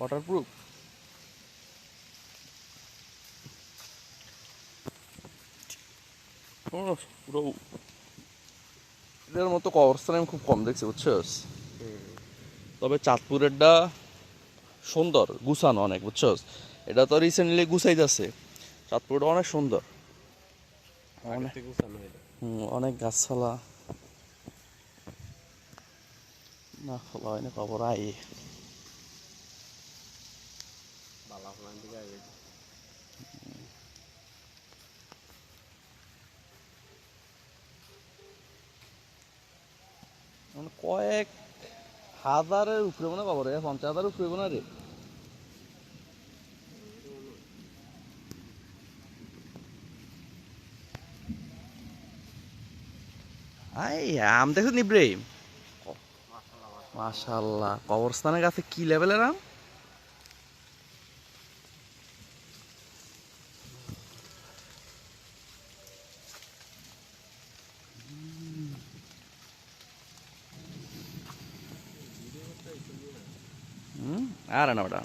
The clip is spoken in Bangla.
ওয়াটারপ্রুফ পুরো এদের মতো কবরস্থান আমি খুব কম দেখছি বুঝছস? তবে চাঁদপুরেরটা সুন্দর গুছানো অনেক বুঝছস? এটা তো রিসেন্টলি গুছাই যাচ্ছে চাঁদপুরটা অনেক সুন্দর। অনেক হুম, অনেক গাছপালা না খোলা হয়নি খবর আই মানে কয়েক হাজারের উপরে মনে খবর রে, পঞ্চাশ হাজারের উপরে মনে রে। আই, আম দেখো ইব্রাহিম মাশাল্লাহ, কবরস্থানের কাছে কি লেভেলের আম? ആരാണ് അവിടെ